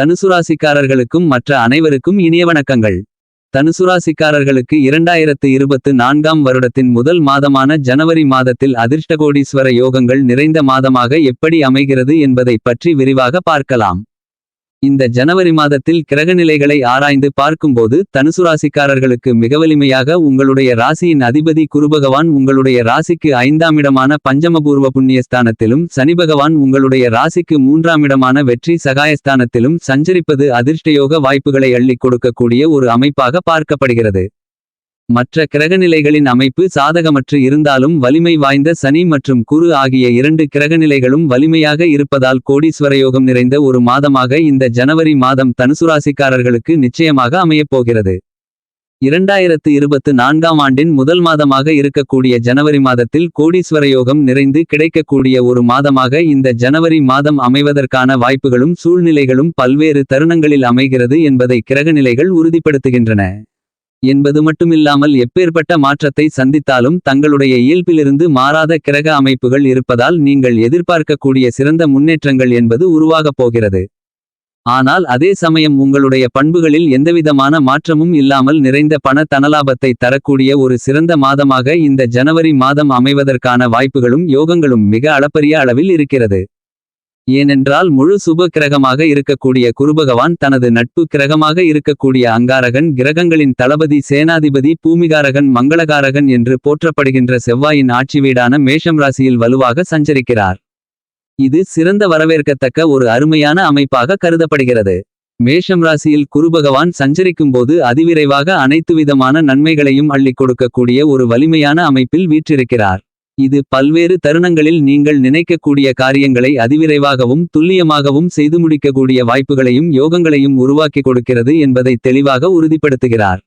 தனுசுராசிக்காரர்களுக்கும் மற்ற அனைவருக்கும் இனிய வணக்கங்கள். தனுசுராசிக்காரர்களுக்கு இரண்டாயிரத்து இருபத்து நான்காம் வருடத்தின் முதல் மாதமான ஜனவரி மாதத்தில் அதிர்ஷ்டகோடீஸ்வர யோகங்கள் நிறைந்த மாதமாக எப்படி அமைகிறது என்பதைப் பற்றி விரிவாக பார்க்கலாம். இந்த ஜனவரி மாதத்தில் கிரகநிலைகளை ஆராய்ந்து பார்க்கும்போது தனுசு ராசிக்காரர்களுக்கு மிக வலிமையாக உங்களுடைய ராசியின் அதிபதி குருபகவான் உங்களுடைய ராசிக்கு ஐந்தாம் இடமான பஞ்சமபூர்வ புண்ணியஸ்தானத்திலும் சனி பகவான் உங்களுடைய ராசிக்கு மூன்றாம் இடமான வெற்றி சகாயஸ்தானத்திலும் சஞ்சரிப்பது அதிர்ஷ்டயோக வாய்ப்புகளை அள்ளிக் கொடுக்கக்கூடிய ஒரு அமைப்பாக பார்க்கப்படுகிறது. மற்ற கிரகநிலைகளின் அமைப்பு சாதகமற்று இருந்தாலும் வலிமை வாய்ந்த சனி மற்றும் குரு ஆகிய இரண்டு கிரகநிலைகளும் வலிமையாக இருப்பதால் கோடீஸ்வரயோகம் நிறைந்த ஒரு மாதமாக இந்த ஜனவரி மாதம் தனுசுராசிக்காரர்களுக்கு நிச்சயமாக அமையப்போகிறது இரண்டாயிரத்து இருபத்து நான்காம் ஆண்டின் முதல் மாதமாக இருக்கக்கூடிய ஜனவரி மாதத்தில் கோடீஸ்வரயோகம் நிறைந்து கிடைக்கக்கூடிய ஒரு மாதமாக இந்த ஜனவரி மாதம் அமைவதற்கான வாய்ப்புகளும் சூழ்நிலைகளும் பல்வேறு தருணங்களில் அமைகிறது என்பதை கிரகநிலைகள் உறுதிப்படுத்துகின்றன. என்பது மட்டுமில்லாமல் எப்பேற்பட்ட மாற்றத்தை சந்தித்தாலும் தங்களுடைய இயல்பிலிருந்து மாறாத கிரக அமைப்புகள் இருப்பதால் நீங்கள் எதிர்பார்க்கக்கூடிய சிறந்த முன்னேற்றங்கள் என்பது உருவாகப் போகிறது. ஆனால் அதே சமயம் உங்களுடைய பண்புகளில் எந்தவிதமான மாற்றமும் இல்லாமல் நிறைந்த பண தனலாபத்தை தரக்கூடிய ஒரு சிறந்த மாதமாக இந்த ஜனவரி மாதம் அமைவதற்கான வாய்ப்புகளும் யோகங்களும் மிக அளப்பரிய அளவில் இருக்கிறது. ஏனென்றால் முழு சுப கிரகமாக இருக்கக்கூடிய குருபகவான் தனது நட்பு கிரகமாக இருக்கக்கூடிய அங்காரகன் கிரகங்களின் தளபதி சேனாதிபதி பூமிகாரகன் மங்களகாரகன் என்று போற்றப்படுகின்ற செவ்வாயின் ஆட்சி வீடான மேஷம் ராசியில் வலுவாக சஞ்சரிக்கிறார். இது சிறந்த வரவேற்கத்தக்க ஒரு அருமையான அமைப்பாக கருதப்படுகிறது. மேஷம் ராசியில் குருபகவான் சஞ்சரிக்கும்போது அதிவிரைவாக அனைத்து விதமான நன்மைகளையும் அள்ளிக் கொடுக்கக்கூடிய ஒரு வலிமையான அமைப்பில் வீற்றிருக்கிறார். இது பல்வேறு தருணங்களில் நீங்கள் நினைக்கக்கூடிய காரியங்களை அதிவிரைவாகவும் துல்லியமாகவும் செய்து முடிக்கக்கூடிய வாய்ப்புகளையும் யோகங்களையும் உருவாக்கி கொடுக்கிறது என்பதை தெளிவாக உறுதிப்படுத்துகிறார்.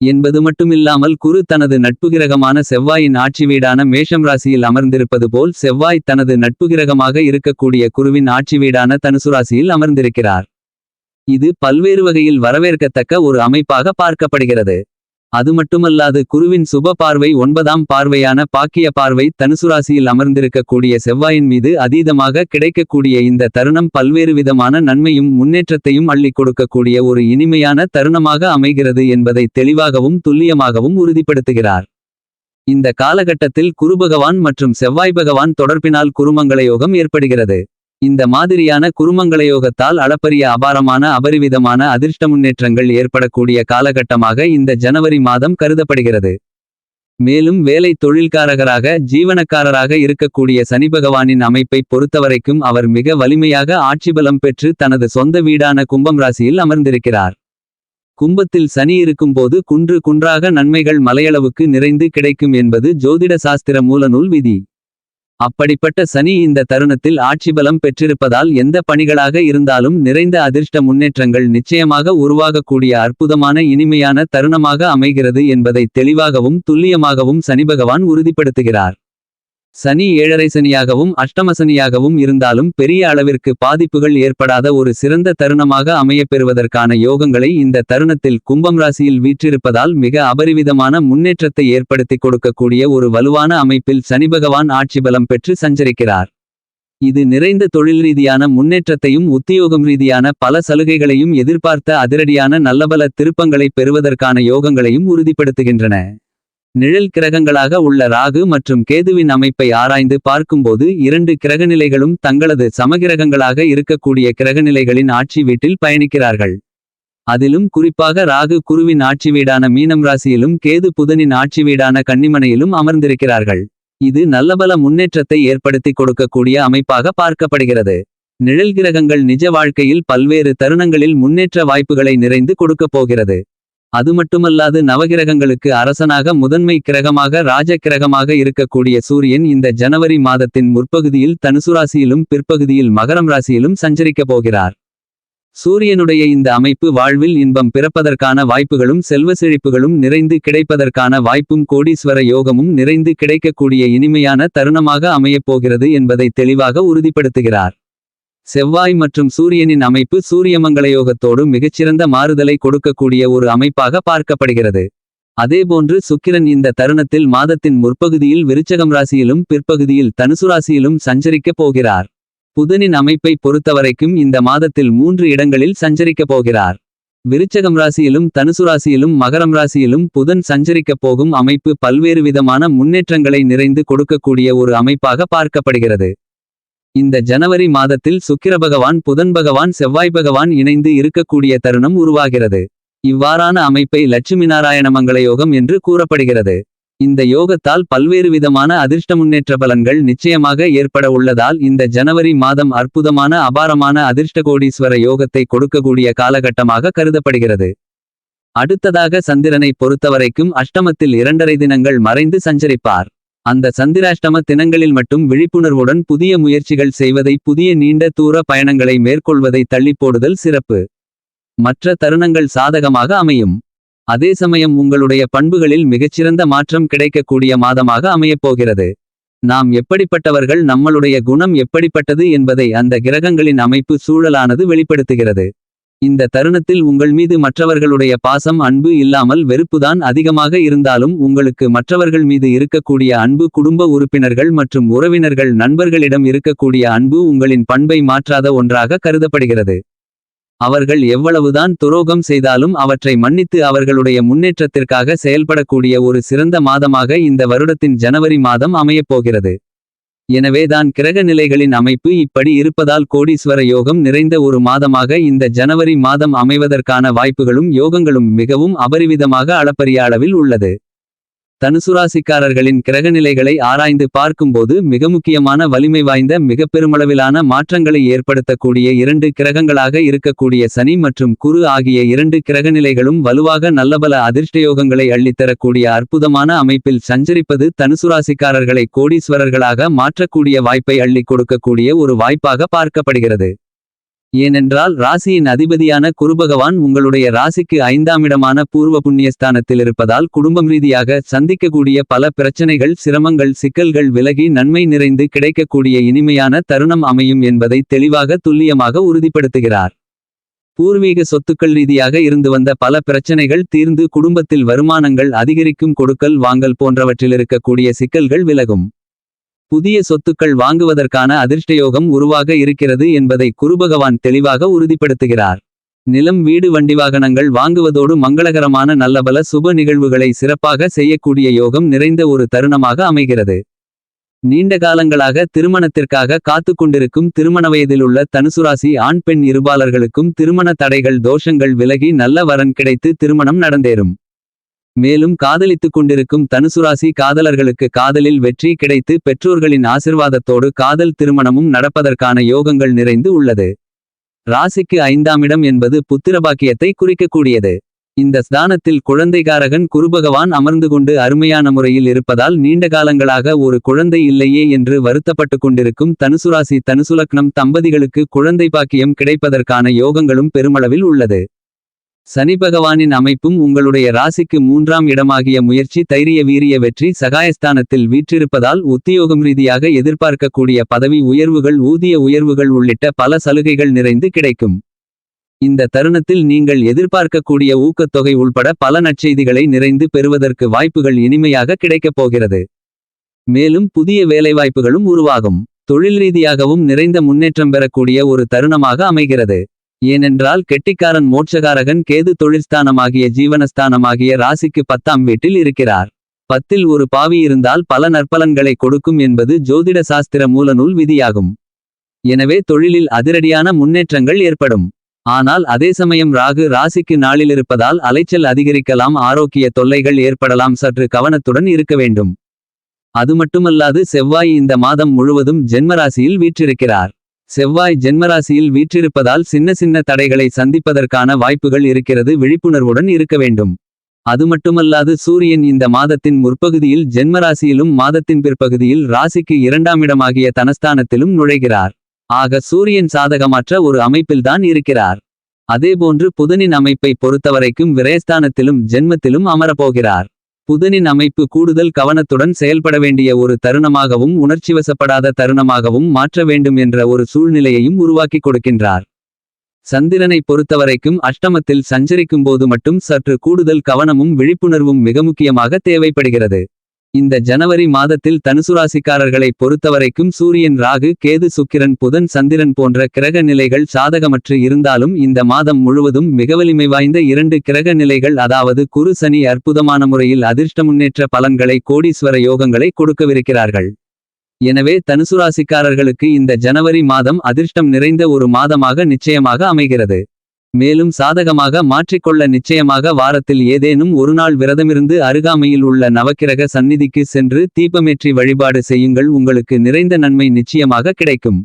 என்பது மட்டுமில்லாமல் குரு தனது நட்புகிரகமான செவ்வாயின் ஆட்சி வீடான மேஷம் ராசியில் அமர்ந்திருப்பது போல் செவ்வாய் தனது நட்புகிரகமாக இருக்கக்கூடிய குருவின் ஆட்சி வீடான தனுசு ராசியில் அமர்ந்திருக்கிறார். இது பல்வேறு வகையில் வரவேற்கத்தக்க ஒரு அமைப்பாக பார்க்கப்படுகிறது. அது மட்டுமல்லாது குருவின் சுப பார்வை ஒன்பதாம் பார்வையான பாக்கிய பார்வை தனுசுராசியில் அமர்ந்திருக்கக்கூடிய செவ்வாயின் மீது அதீதமாக கிடைக்கக்கூடிய இந்த தருணம் பல்வேறு விதமான நன்மையும் முன்னேற்றத்தையும் அள்ளிக் கொடுக்கக்கூடிய ஒரு இனிமையான தருணமாக அமைகிறது என்பதை தெளிவாகவும் துல்லியமாகவும் உறுதிப்படுத்துகிறார். இந்த காலகட்டத்தில் குருபகவான் மற்றும் செவ்வாய் பகவான் தொடர்பினால் குருமங்கள யோகம் ஏற்படுகிறது. இந்த மாதிரியான குருமங்களயோகத்தால் அளப்பரிய அபாரமான அபரிவிதமான அதிர்ஷ்ட முன்னேற்றங்கள் ஏற்படக்கூடிய காலகட்டமாக இந்த ஜனவரி மாதம் கருதப்படுகிறது. மேலும் வேலை தொழில்காரகராக ஜீவனக்காரராக இருக்கக்கூடிய சனி பகவானின் அமைப்பை பொறுத்தவரைக்கும் அவர் மிக வலிமையாக ஆட்சிபலம் பெற்று தனது சொந்த வீடான கும்பம் ராசியில் அமர்ந்திருக்கிறார். கும்பத்தில் சனி இருக்கும்போது குன்று குன்றாக நன்மைகள் மலையளவுக்கு நிறைந்து கிடைக்கும் என்பது ஜோதிட சாஸ்திர மூலநூல் விதி. அப்படிப்பட்ட சனி இந்த தருணத்தில் ஆட்சிபலம் பெற்றிருப்பதால் எந்த பணிகளாக இருந்தாலும் நிறைந்த அதிர்ஷ்ட முன்னேற்றங்கள் நிச்சயமாக உருவாகக்கூடிய அற்புதமான இனிமையான தருணமாக அமைகிறது என்பதை தெளிவாகவும் துல்லியமாகவும் சனிபகவான் உறுதிப்படுத்துகிறார். சனி ஏழரை சனியாகவும் அஷ்டமசனியாகவும் இருந்தாலும் பெரிய அளவிற்கு பாதிப்புகள் ஏற்படாத ஒரு சிறந்த தருணமாக அமையப்பெறுவதற்கான யோகங்களை இந்த தருணத்தில் கும்பம் ராசியில் வீற்றிருப்பதால் மிக அபரிவிதமான முன்னேற்றத்தை ஏற்படுத்தி கொடுக்கக்கூடிய ஒரு வலுவான அமைப்பில் சனிபகவான் ஆட்சிபலம் பெற்று சஞ்சரிக்கிறார். இது நிறைந்த தொழில் ரீதியான முன்னேற்றத்தையும் உத்தியோகம் ரீதியான பல சலுகைகளையும் எதிர்பார்த்த அதிரடியான நல்லபல திருப்பங்களை பெறுவதற்கான யோகங்களையும் உறுதிப்படுத்துகின்றன. நிழல் கிரகங்களாக உள்ள ராகு மற்றும் கேதுவின் அமைப்பை ஆராய்ந்து பார்க்கும்போது இரண்டு கிரகநிலைகளும் தங்களது சமகிரகங்களாக இருக்கக்கூடிய கிரகநிலைகளின் ஆட்சி வீட்டில் பயணிக்கிறார்கள். அதிலும் குறிப்பாக ராகு குருவின் ஆட்சி வீடான மீனம் ராசியிலும் கேது புதனின் ஆட்சி வீடான கன்னிமனையிலும் அமர்ந்திருக்கிறார்கள். இது நல்லபல முன்னேற்றத்தை ஏற்படுத்தி கொடுக்கக்கூடிய அமைப்பாக பார்க்கப்படுகிறது. நிழல் கிரகங்கள் நிஜ வாழ்க்கையில் பல்வேறு தருணங்களில் முன்னேற்ற வாய்ப்புகளை நிறைந்து கொடுக்கப் போகிறது. அது மட்டுமல்லாது நவகிரகங்களுக்கு அரசனாக முதன்மை கிரகமாக ராஜ கிரகமாக இருக்கக்கூடிய சூரியன் இந்த ஜனவரி மாதத்தின் முற்பகுதியில் தனுசு ராசியிலும் பிற்பகுதியில் மகரம் ராசியிலும் சஞ்சரிக்கப் போகிறார். சூரியனுடைய இந்த அமைப்பு வாழ்வில் இன்பம் பிறப்பதற்கான வாய்ப்புகளும் செல்வ செழிப்புகளும் நிறைந்து கிடைப்பதற்கான வாய்ப்பும் கோடீஸ்வர யோகமும் நிறைந்து கிடைக்கக்கூடிய இனிமையான தருணமாக அமையப் போகிறது என்பதை தெளிவாக உறுதிப்படுத்துகிறார். செவ்வாய் மற்றும் சூரியனின் அமைப்பு சூரியமங்களயோகத்தோடு மிகச்சிறந்த மாறுதலை கொடுக்கக்கூடிய ஒரு அமைப்பாக பார்க்கப்படுகிறது. அதேபோன்று சுக்கிரன் இந்த தருணத்தில் மாதத்தின் முற்பகுதியில் விருச்சகம் ராசியிலும் பிற்பகுதியில் தனுசு ராசியிலும் சஞ்சரிக்கப் போகிறார். புதனின் அமைப்பை பொறுத்தவரைக்கும் இந்த மாதத்தில் மூன்று இடங்களில் சஞ்சரிக்கப் போகிறார். விருச்சகம் ராசியிலும் தனுசு ராசியிலும் மகரம் ராசியிலும் புதன் சஞ்சரிக்கப் போகும் அமைப்பு பல்வேறு விதமான முன்னேற்றங்களை நிறைந்து கொடுக்கக்கூடிய ஒரு அமைப்பாக பார்க்கப்படுகிறது. இந்த ஜனவரி மாதத்தில் சுக்கிர பகவான் புதன் பகவான் செவ்வாய் பகவான் இணைந்து இருக்கக்கூடிய தருணம் உருவாகிறது. இவ்வாறான அமைப்பை லட்சுமி நாராயண மங்கள யோகம் என்று கூறப்படுகிறது. இந்த யோகத்தால் பல்வேறு விதமான அதிர்ஷ்ட முன்னேற்ற பலன்கள் நிச்சயமாக ஏற்பட உள்ளதால் இந்த ஜனவரி மாதம் அற்புதமான அபாரமான அதிர்ஷ்ட கோடீஸ்வர யோகத்தை கொடுக்கக்கூடிய காலகட்டமாக கருதப்படுகிறது. அடுத்ததாக சந்திரனை பொறுத்தவரைக்கும் அஷ்டமத்தில் இரண்டரை தினங்கள் மறைந்து சஞ்சரிப்பார். அந்த சந்திராஷ்டம தினங்களில் மட்டும் விழிப்புணர்வுடன் புதிய முயற்சிகள் செய்வதை புதிய நீண்ட தூர பயணங்களை மேற்கொள்வதை தள்ளிப்போடுதல் சிறப்பு. மற்ற தருணங்கள் சாதகமாக அமையும். அதே சமயம் உங்களுடைய பண்புகளில் மிகச்சிறந்த மாற்றம் கிடைக்கக்கூடிய மாதமாக அமையப்போகிறது நாம் எப்படிப்பட்டவர்கள் நம்மளுடைய குணம் எப்படிப்பட்டது என்பதை அந்த கிரகங்களின் அமைப்பு சூழலானது வெளிப்படுத்துகிறது. இந்த தருணத்தில் உங்கள் மீது மற்றவர்களுடைய பாசம் அன்பு இல்லாமல் வெறுப்புதான் அதிகமாக இருந்தாலும் உங்களுக்கு மற்றவர்கள் மீது இருக்கக்கூடிய அன்பு குடும்ப உறுப்பினர்கள் மற்றும் உறவினர்கள் நண்பர்களிடம் இருக்கக்கூடிய அன்பு உங்களின் பண்பை மாற்றாத ஒன்றாக கருதப்படுகிறது. அவர்கள் எவ்வளவுதான் துரோகம் செய்தாலும் அவற்றை மன்னித்து அவர்களுடைய முன்னேற்றத்திற்காக செயல்படக்கூடிய ஒரு சிறந்த மாதமாக இந்த வருடத்தின் ஜனவரி மாதம் அமையப்போகிறது எனவேதான் கிரக நிலைகளின் அமைப்பு இப்படி இருப்பதால் கோடீஸ்வர யோகம் நிறைந்த ஒரு மாதமாக இந்த ஜனவரி மாதம் அமைவதற்கான வாய்ப்புகளும் யோகங்களும் மிகவும் அபரிவிதமாக அளப்பரிய அளவில் உள்ளது. தனுசுராசிக்காரர்களின் கிரகநிலைகளை ஆராய்ந்து பார்க்கும்போது மிக முக்கியமான வலிமை வாய்ந்த மிக பெருமளவிலான மாற்றங்களை ஏற்படுத்தக்கூடிய இரண்டு கிரகங்களாக இருக்கக்கூடிய சனி மற்றும் குரு ஆகிய இரண்டு கிரகநிலைகளும் வலுவாக நல்லபல அதிர்ஷ்டயோகங்களை அள்ளித்தரக்கூடிய அற்புதமான அமைப்பில் சஞ்சரிப்பது தனுசுராசிக்காரர்களை கோடீஸ்வரர்களாக மாற்றக்கூடிய வாய்ப்பை அள்ளிக் கொடுக்கக்கூடிய ஒரு வாய்ப்பாக பார்க்கப்படுகிறது. ஏனென்றால் ராசியின் அதிபதியான குருபகவான் உங்களுடைய ராசிக்கு ஐந்தாமிடமான பூர்வ புண்ணியஸ்தானத்தில் இருப்பதால் குடும்பம் ரீதியாக சந்திக்கக்கூடிய பல பிரச்சனைகள் சிரமங்கள் சிக்கல்கள் விலகி நன்மை நிறைந்து கிடைக்கக்கூடிய இனிமையான தருணம் அமையும் என்பதை தெளிவாக துல்லியமாக உறுதிப்படுத்துகிறார். பூர்வீக சொத்துக்கள் ரீதியாக இருந்து வந்த பல பிரச்சனைகள் தீர்ந்து குடும்பத்தில் வருமானங்கள் அதிகரிக்கும் கொடுக்கல் வாங்கல் போன்றவற்றில் இருக்கக்கூடிய சிக்கல்கள் விலகும். புதிய சொத்துக்கள் வாங்குவதற்கான அதிர்ஷ்டயோகம் உருவாக இருக்கிறது என்பதை குருபகவான் தெளிவாக உறுதிப்படுத்துகிறார். நிலம் வீடு வண்டி வாகனங்கள் வாங்குவதோடு மங்களகரமான நல்லபல சுப நிகழ்வுகளை சிறப்பாக செய்யக்கூடிய யோகம் நிறைந்த ஒரு தருணமாக அமைகிறது. நீண்ட காலங்களாக திருமணத்திற்காக காத்து கொண்டிருக்கும் திருமண வயதிலுள்ள தனுசுராசி ஆண் பெண் இருபாலர்களுக்கும் திருமண தடைகள் தோஷங்கள் விலகி நல்ல வரன் கிடைத்து திருமணம் நடந்தேறும். மேலும் காதலித்துக் கொண்டிருக்கும் தனுசுராசி காதலர்களுக்கு காதலில் வெற்றி கிடைத்து பெற்றோர்களின் ஆசிர்வாதத்தோடு காதல் திருமணமும் நடப்பதற்கான யோகங்கள் நிறைந்து உள்ளது. ராசிக்கு ஐந்தாம் இடம் என்பது புத்திரபாக்கியத்தை குறிக்கக்கூடியது. இந்த ஸ்தானத்தில் குழந்தைகாரகன் குருபகவான் அமர்ந்து கொண்டு அருமையான முறையில் இருப்பதால் நீண்ட காலங்களாக ஒரு குழந்தை இல்லையே என்று வருத்தப்பட்டு கொண்டிருக்கும் தனுசுராசி தனுசுலக்னம் தம்பதிகளுக்கு குழந்தை பாக்கியம் கிடைப்பதற்கான யோகங்களும் பெருமளவில் உள்ளது. சனி பகவானின் அமைப்பும் உங்களுடைய ராசிக்கு மூன்றாம் இடமாகிய முயற்சி தைரிய வீரிய வெற்றி சகாயஸ்தானத்தில் வீற்றிருப்பதால் உத்தியோகம் ரீதியாக எதிர்பார்க்கக்கூடிய பதவி உயர்வுகள் ஊதிய உயர்வுகள் உள்ளிட்ட பல சலுகைகள் நிறைந்து கிடைக்கும். இந்த தருணத்தில் நீங்கள் எதிர்பார்க்கக்கூடிய ஊக்கத்தொகை உள்பட பல நற்செய்திகளை நிறைந்து பெறுவதற்கு வாய்ப்புகள் இனிமையாக கிடைக்கப் போகிறது. மேலும் புதிய வேலைவாய்ப்புகளும் உருவாகும். தொழில் ரீதியாகவும் நிறைந்த முன்னேற்றம் பெறக்கூடிய ஒரு தருணமாக அமைகிறது. ஏனென்றால் கெட்டிக்காரன் மோட்சகாரகன் கேது தொழிற்ஸ்தானமாகிய ஜீவனஸ்தானமாகிய ராசிக்கு பத்தாம் வீட்டில் இருக்கிறார். பத்தில் ஒரு பாவி இருந்தால் பல நற்பலன்களை கொடுக்கும் என்பது ஜோதிட சாஸ்திர மூலநூல் விதியாகும். எனவே தொழிலில் அதிரடியான முன்னேற்றங்கள் ஏற்படும். ஆனால் அதே சமயம் ராகு ராசிக்கு நாளிலிருப்பதால் அலைச்சல் அதிகரிக்கலாம் ஆரோக்கிய தொல்லைகள் ஏற்படலாம் சற்று கவனத்துடன் இருக்க வேண்டும். அது மட்டுமல்லாது செவ்வாய் இந்த மாதம் முழுவதும் ஜென்மராசியில் வீற்றிருக்கிறார். செவ்வாய் ஜென்மராசியில் வீற்றிருப்பதால் சின்ன சின்ன தடைகளை சந்திப்பதற்கான வாய்ப்புகள் இருக்கிறது விழிப்புணர்வுடன் இருக்க வேண்டும். அது மட்டுமல்லாது சூரியன் இந்த மாதத்தின் முற்பகுதியில் ஜென்மராசியிலும் மாதத்தின் பிற்பகுதியில் ராசிக்கு இரண்டாம் இடமாகிய தனஸ்தானத்திலும் நுழைகிறார். ஆக சூரியன் சாதகமற்ற ஒரு அமைப்பில்தான் இருக்கிறார். அதேபோன்று புதனின் அமைப்பை பொறுத்தவரைக்கும் விரயஸ்தானத்திலும் ஜென்மத்திலும் அமரப்போகிறார் புதனின் அமைப்பு கூடுதல் கவனத்துடன் செயல்பட வேண்டிய ஒரு தருணமாகவும் உணர்ச்சிவசப்படாத தருணமாகவும் மாற்ற வேண்டும் என்ற ஒரு சூழ்நிலையையும் உருவாக்கிக் கொடுக்கின்றார். சந்திரனை பொறுத்தவரைக்கும் அஷ்டமத்தில் சஞ்சரிக்கும் போது மட்டும் சற்று கூடுதல் கவனமும் விழிப்புணர்வும் மிக முக்கியமாக தேவைப்படுகிறது. இந்த ஜனவரி மாதத்தில் தனுசுராசிக்காரர்களை பொறுத்தவரைக்கும் சூரியன் ராகு கேது சுக்கிரன் புதன் சந்திரன் போன்ற கிரக நிலைகள் சாதகமற்று இருந்தாலும் இந்த மாதம் முழுவதும் மிகவலிமை வாய்ந்த இரண்டு கிரக நிலைகள் அதாவது குரு சனி அற்புதமான முறையில் அதிர்ஷ்ட முன்னேற்ற பலன்களை கோடீஸ்வர யோகங்களை கொடுக்கவிருக்கிறார்கள். எனவே தனுசுராசிக்காரர்களுக்கு இந்த ஜனவரி மாதம் அதிர்ஷ்டம் நிறைந்த ஒரு மாதமாக நிச்சயமாக அமைகிறது. மேலும் சாதகமாக மாற்றிக்கொள்ள நிச்சயமாக வாரத்தில் ஏதேனும் ஒருநாள் விரதமிருந்து அருகாமையில் உள்ள நவக்கிரக சந்நிதிக்கு சென்று தீபமேற்றி வழிபாடு செய்யுங்கள். உங்களுக்கு நிறைந்த நன்மை நிச்சயமாக கிடைக்கும்.